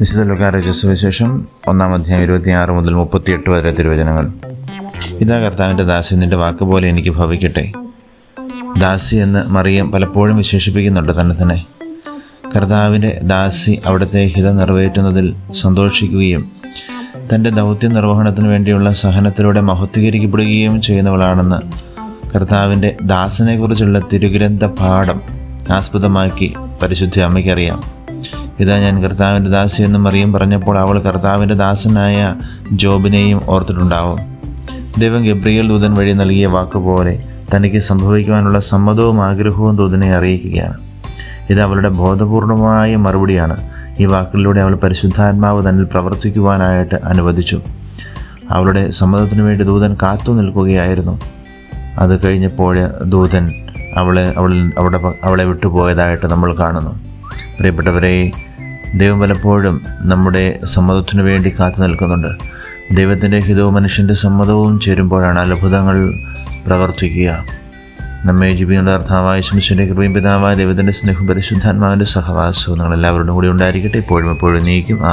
വിശുദ്ധ ലുക്കാരച്ച സുവിശേഷം ഒന്നാം അധ്യായം ഇരുപത്തിയാറ് മുതൽ മുപ്പത്തിയെട്ട് വരെ തിരുവചനങ്ങൾ. ഇതാ കർത്താവിന്റെ ദാസി നിന്റെ വാക്ക് പോലെ എനിക്ക് ഭവിക്കട്ടെ. ദാസി എന്ന് മറിയം പലപ്പോഴും വിശേഷിപ്പിക്കുന്നുണ്ട് തന്നെ തന്നെ. കർത്താവിന്റെ ദാസി അവിടുത്തെ ഹിതം നിറവേറ്റുന്നതിൽ സന്തോഷിക്കുകയും തന്റെ ദൗത്യ നിർവഹണത്തിന് വേണ്ടിയുള്ള സഹനത്തിലൂടെ മഹത്വീകരിക്കപ്പെടുകയും ചെയ്യുന്നവളാണെന്ന് കർത്താവിന്റെ ദാസനെക്കുറിച്ചുള്ള തിരുഗ്രന്ഥ പാഠം ആസ്പദമാക്കി പരിശുദ്ധി അമ്മയ്ക്കറിയാം. ഇതാ ഞാൻ കർത്താവിന്റെ ദാസി എന്ന് മറിയം പറഞ്ഞപ്പോൾ അവൾ കർത്താവിന്റെ ദാസനായ ജോബിനെയും ഓർത്തിട്ടുണ്ടാവും. ദൈവം ഗബ്രിയൽ ദൂതൻ വഴി നൽകിയ വാക്കുപോലെ തനിക്ക് സംഭവിക്കുവാനുള്ള സമ്മതവും ആഗ്രഹവും ദൂതനെ അറിയിക്കുകയാണ്. ഇത് അവളുടെ ബോധപൂർണമായ മറുപടിയാണ്. ഈ വാക്കുകളിലൂടെ അവൾ പരിശുദ്ധാത്മാവ് തന്നിൽ പ്രവർത്തിക്കുവാനായിട്ട് അനുവദിച്ചു. അവളുടെ സമ്മതത്തിനു വേണ്ടി ദൂതൻ കാത്തു നിൽക്കുകയായിരുന്നു. അത് കഴിഞ്ഞപ്പോൾ ദൂതൻ അവളെ അവളിൽ അവിടെ അവളെ വിട്ടുപോയതായിട്ട് നമ്മൾ കാണുന്നു. പ്രിയപ്പെട്ടവരെ ദൈവം പലപ്പോഴും നമ്മുടെ സമ്മതത്തിനു വേണ്ടി കാത്തു നിൽക്കുന്നുണ്ട്. ദൈവത്തിന്റെ ഹിതവും മനുഷ്യന്റെ സമ്മതവും ചേരുമ്പോഴാണ് അത്ഭുതങ്ങൾ പ്രവർത്തിക്കുക. നമ്മെ ജീവിക്കുന്ന അർത്ഥാവായ ശംശന്റെ കൃപയും പിതാവായ ദൈവത്തിന്റെ സ്നേഹം പരിശുദ്ധാത്മാവിന്റെ സഹവാസവും നിങ്ങൾ എല്ലാവരുടെ കൂടി ഉണ്ടായിരിക്കട്ടെ. ഇപ്പോഴും എപ്പോഴും നീക്കും. ആ